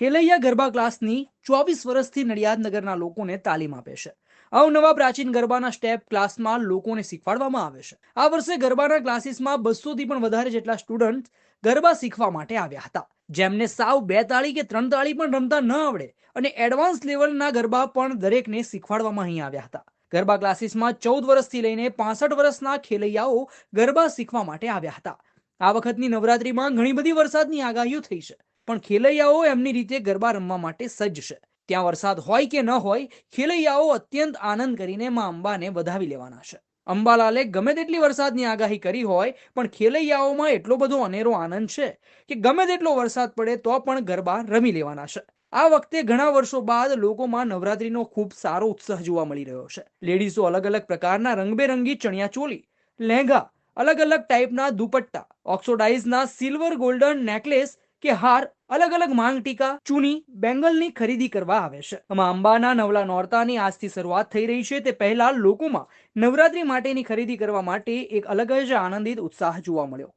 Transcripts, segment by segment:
ખેલૈયા ગરબા ક્લાસની ચોવીસ વર્ષથી નડિયાદ નગરના લોકોને તાલીમ આપે છે. અવનવા પ્રાચીન ગરબાના સ્ટેપ ક્લાસમાં લોકોને શીખવાડવામાં આવે છે. આ વર્ષે ગરબાના ક્લાસીસમાં બસોથી પણ વધારે જેટલા સ્ટુડન્ટ ગરબા શીખવા માટે આવ્યા હતા. જેમને સાવ બે તાળી કે ત્રણ તાળી પણ રમતા ન આવડે અને એડવાન્સ લેવલના ગરબા પણ દરેકને શીખવાડવામાં અહીં આવ્યા હતા. ગરબા ક્લાસીસમાં ચૌદ વર્ષથી લઈને પાસઠ વર્ષના ખેલૈયાઓ ગરબા શીખવા માટે આવ્યા હતા. આ વખતની નવરાત્રીમાં ઘણી બધી વરસાદની આગાહીઓ થઈ છે. પણ ખેલૈયાઓ એમની રીતે ગરબા રમવા માટે સજ્જ છે. ત્યાં વરસાદ હોય કે ન હોય, ખેલૈયાઓ અત્યંત આનંદ કરીને માં અંબાને વધાવી લેવાના છે. અંબાલાલે ગમે તેટલી વરસાદની આગાહી કરી હોય, પણ ખેલૈયાઓમાં એટલો બધો અનેરો આનંદ છે કે ગમે તેટલો વરસાદ પડે તો પણ ગરબા રમી લેવાના છે. આ વખતે ઘણા વર્ષો બાદ લોકોમાં નવરાત્રીનો ખૂબ સારો ઉત્સાહ જોવા મળી રહ્યો છે. લેડીઝો અલગ અલગ પ્રકારના રંગબેરંગી ચણિયા ચોલી લહેંગા અલગ અલગ ટાઈપના દુપટ્ટા, ઓક્સોડાઇઝના સિલ્વર ગોલ્ડન નેકલેસ કે હાર અલગ અલગ માંગ ટીકા, ચૂની, બેંગલની ખરીદી કરવા આવે છે. આમાં અંબાના નવલા નોરતાની આજથી શરૂઆત થઈ રહી છે. તે પહેલા લોકોમાં નવરાત્રી માટેની ખરીદી કરવા માટે એક અલગ જ આનંદિત ઉત્સાહ જોવા મળ્યો.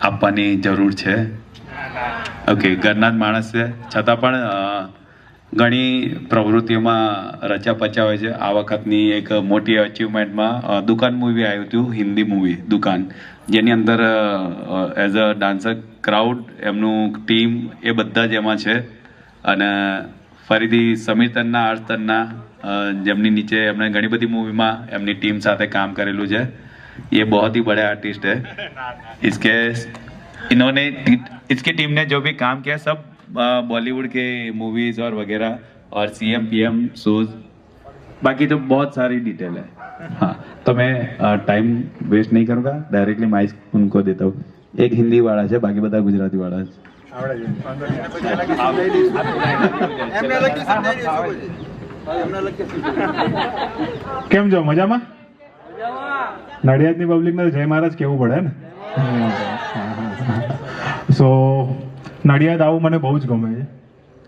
આપવાની જરૂર છે. ઓકે ઘરના જ માણસ છે. છતાં પણ ઘણી પ્રવૃત્તિઓમાં રચા પચા હોય છે. આ વખતની એક મોટી અચીવમેન્ટમાં દુકાન મૂવી આવ્યું હતું, હિન્દી મૂવી દુકાન. જેની અંદર એઝ અ ડાન્સર ક્રાઉડ એમનું ટીમ એ બધા જ એમાં છે અને ફરીથી સમીર તન્ના હર્ષ તન્ના અ, જેમની નીચે એમણે ઘણી બધી મૂવીમાં એમની ટીમ સાથે કામ કરેલું છે ये बहुत ही बड़े आर्टिस्ट है इसके इन्होंने इसकी टीम ने जो भी काम किया सब बॉलीवुड के मूवीज और वगैरह और सीएम पीएम शोज बाकी तो बहुत सारी डिटेल है हाँ तो मैं टाइम वेस्ट नहीं करूँगा डायरेक्टली माइक उनको देता हूँ एक हिंदी वाला है बाकी બધા ગુજરાતી વાળા છે કેમ છો મજામાં નડિયાદની પબ્લિકને તો જય મહારાજ કેવું પડે ને સો નડિયાદ આવું મને બહુ જ ગમે છે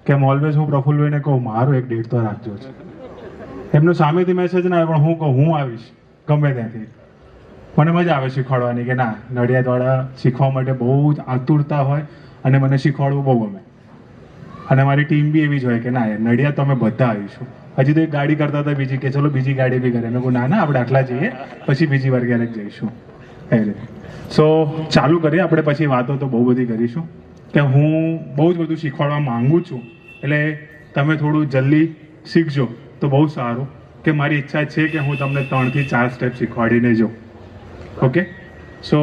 કેમ ઓલવેઝ હું પ્રફુલ્લભાઈને કહું મારો એક ડેટ તો રાખજો છે એમનો સામેથી મેસેજ ના આવે, પણ હું કહું, હું આવીશ. ગમે ત્યાંથી. મને મજા આવે શીખવાડવાની કે ના, નડિયાદવાળા શીખવા માટે બહુ જ આતુરતા હોય અને મને શીખવાડવું બહુ ગમે. અને મારી ટીમ બી એવી જ હોય કે ના, યાર, નડિયાદ તમે બધા આવીશું. હજી તો એક ગાડી કરતા હતા બીજી કે ચલો બીજી ગાડી બી કરે મેં કહું ના ના, આપણે આટલા જઈએ, પછી બીજી વાર ક્યારેક જઈશું. એ રીતે. સો ચાલુ કરીએ આપણે, પછી વાતો તો બહુ બધી કરીશું. કે હું બહુ જ બધું શીખવાડવા માંગુ છું. એટલે તમે થોડું જલ્દી શીખજો. તો બહુ સારું કે મારી ઈચ્છા છે કે હું તમને ત્રણથી ચાર સ્ટેપ શીખવાડીને જાઉં. ઓકે સો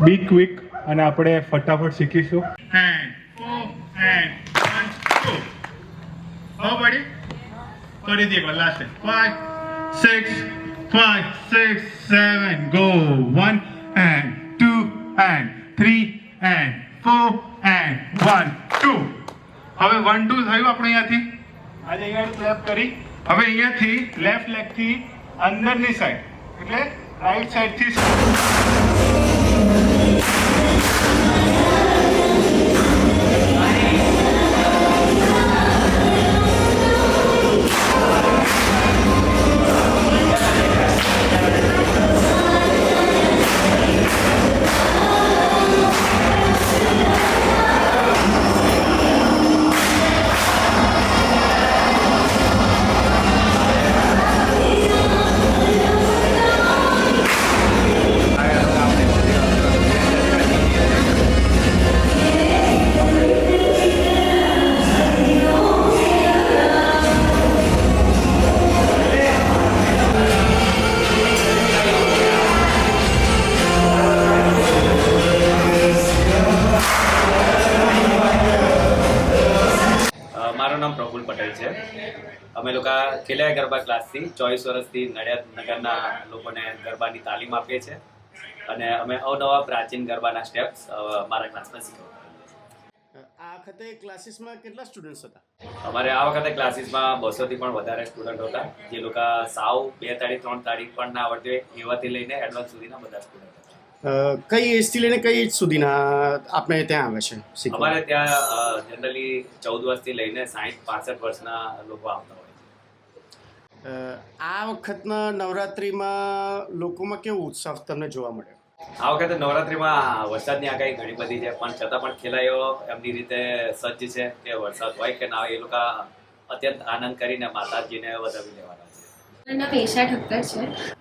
બી ક્વિક અને આપણે ફટાફટ શીખીશું. ફરીથી એકવાર last five six five six seven go one and two and three and four and one two હવે વન ટુ થયું આપણે અહીંયાથી? આજે અહીંયા ક્લેપ કરી. હવે અહીંયાથી લેફ્ટ લેગથી અંદરની સાઈડ એટલે રાઈટ સાઈડથી અમે લોકો ખેલાયા ગરબા ક્લાસથી ચોવીસ વર્ષથી નડિયાદ નગરના લોકોને ગરબાની તાલીમ આપીએ છીએ. અને અમે અવનવા પ્રાચીન ગરબાના સ્ટેપ્સ મારા ક્લાસમાં શીખવતા આ વખતે ક્લાસીસમાં કેટલા સ્ટુડન્ટ્સ હતા? અમારે આ વખતે ક્લાસીસમાં બસોથી પણ વધારે સ્ટુડન્ટ હતા. જે લોકો સાવ બે તારીખ ત્રણ તારીખ પણ ના આવડતી એવાથી લઈને એડવાન્સ સુધીના બધા સ્ટુડન્ટ હતા. કઈ એજથી લઈને કઈ એજ સુધીના આપણે ત્યાં આવે છે અમારે ત્યાં જનરલી ચૌદ વર્ષથી લઈને સાહીઠ પાસઠ વર્ષના લોકો આવતા આ વખતના નવરાત્રિમાં લોકોમાં કેવો ઉત્સાહ તમને જોવા મળ્યો? આ વખતે નવરાત્રીમાં વરસાદની આગાહી ઘણી બધી છે પણ છતાં પણ ખેલાડીઓ એમની રીતે સજ્જ છે કે વરસાદ હોય કે ના હોય એ લોકો અત્યંત આનંદ કરીને માતાજીને વધાવી લેવાના છે. મારું નામ એશા ઠક્કર છે.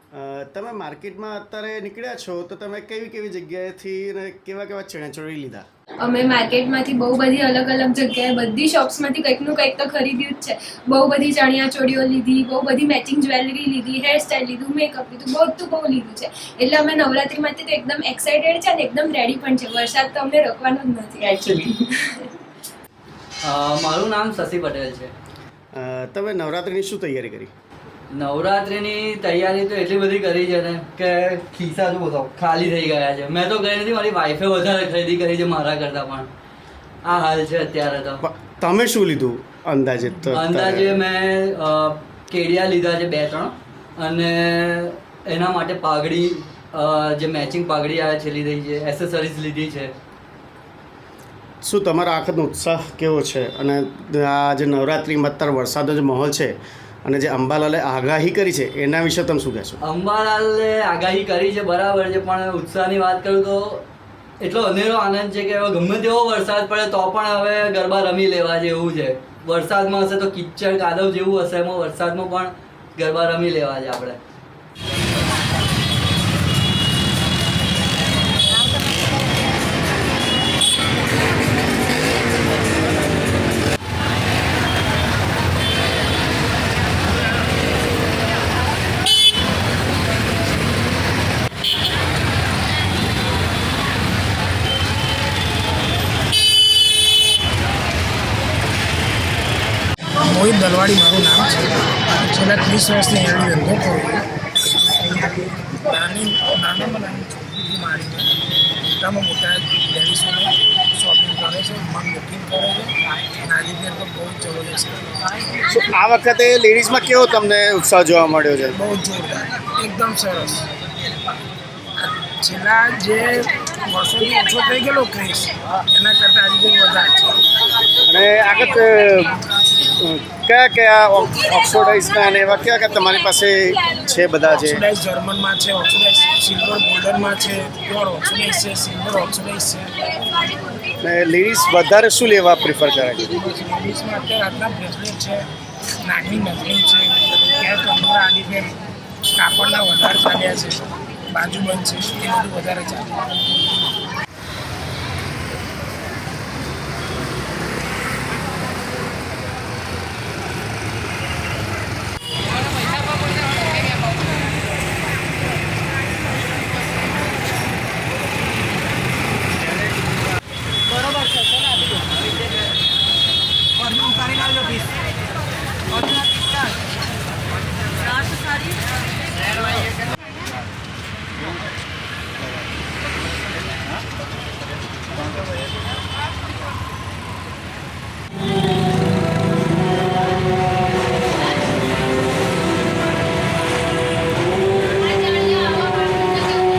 તમે માર્કેટમાં અત્યારે નીકળ્યા છો તો તમે કેવી કેવી જગ્યાએથી અને કેવા કેવા ચણિયાચોળી લીધા? અમે માર્કેટમાંથી બહુ બધી અલગ અલગ જગ્યાએ બધી શોપ્સમાંથી કંઈકનું કંઈક તો ખરીદ્યું જ છે. બહુ બધી ચણિયા ચોળીઓ લીધી બહુ બધી મેચિંગ જ્વેલરી લીધી હેરસ્ટાઈલ લીધું મેકઅપ લીધું બધું બહુ લીધું છે. એટલે અમે નવરાત્રિમાંથી તો એકદમ એક્સાઇટેડ છે અને એકદમ રેડી પણ છે. વરસાદ તો અમને રોકવાનો જ નથી એકચ્યુઅલી મારું નામ શશી પટેલ છે. તમે નવરાત્રિની શું તૈયારી કરી? નવરાત્રિની તૈયારી તો એટલી બધી કરી છે ને કે ખિસ્સા શું કહો ખાલી થઈ ગયા છે. મેં તો ગઈ નથી મારી વાઈફે વધારે ખરીદી કરી છે મારા કરતાં પણ. આ હાલ છે અત્યારે તો. તમે શું લીધું અંદાજે? અંદાજે મેં કેડિયા લીધા છે બે ત્રણ અને એના માટે પાઘડી જે મેચિંગ પાઘડી આવે છે લીધી છે એસેસરીઝ લીધી છે. શું તમારા આખતનો ઉત્સાહ કેવો છે? અને આ જે નવરાત્રિમાં અત્યારે વરસાદનો જે માહોલ છે અને જે અંબાલાલે આગાહી કરી છે, એના વિશે તમે શું કહેશો? અંબાલાલે આગાહી કરી છે, બરાબર છે, પણ ઉત્સાહની વાત કરું તો એટલો અનેરો આનંદ છે કે હવે ગમે તેવો વરસાદ પડે તો પણ હવે ગરબા રમી લેવા જેવું છે. વરસાદમાં હશે તો કિચડ કાદવ જેવું હશે એમાં વરસાદમાં પણ ગરબા રમી લેવા છે આપણે. મોહિત મારું નામ છે. છેલ્લા ત્રીસ વર્ષથી અહીંયા ધંધો કરું નાની નાનામાં નાની છોકરી મારી મોટામાં મોટા લેડીઝોને શોપિંગ કરે છે મન બુકિંગ કરે છે. નાની તો બહુ જબરદસ્ત આ વખતે લેડીઝમાં કેવો તમને ઉત્સાહ જોવા મળ્યો છે? બહુ જોરદાર. એકદમ સરસ. છેલ્લા જે વર્ષોથી ઓછો થઈ ગયેલો ક્રેઝ એના કરતાં આજે વધારે છે. અને આગળ કયા કયા ઓક્સોડાઇઝના અને એવા કયા કયા તમારી પાસે છે બધા છે ઓક્સોડાઇઝ જર્મનમાં છે ઓક્સોડાઇઝ સિલ્વર ગોલ્ડનમાં છે પ્યોર ઓક્સોડાઇઝ છે સિલ્વર ઓક્સોડાઇઝ છે. ને લેડીઝ વધારે શું લેવા પ્રિફર કરે છે? લેડીઝમાં અત્યારે આટલા બ્રેસલેટ છે નાની નથિંગ છે કેર કંદોરા આદિ છે કાપડના વધારે ચાલ્યા છે બાજુબંધ છે એ બધું વધારે ચાલે.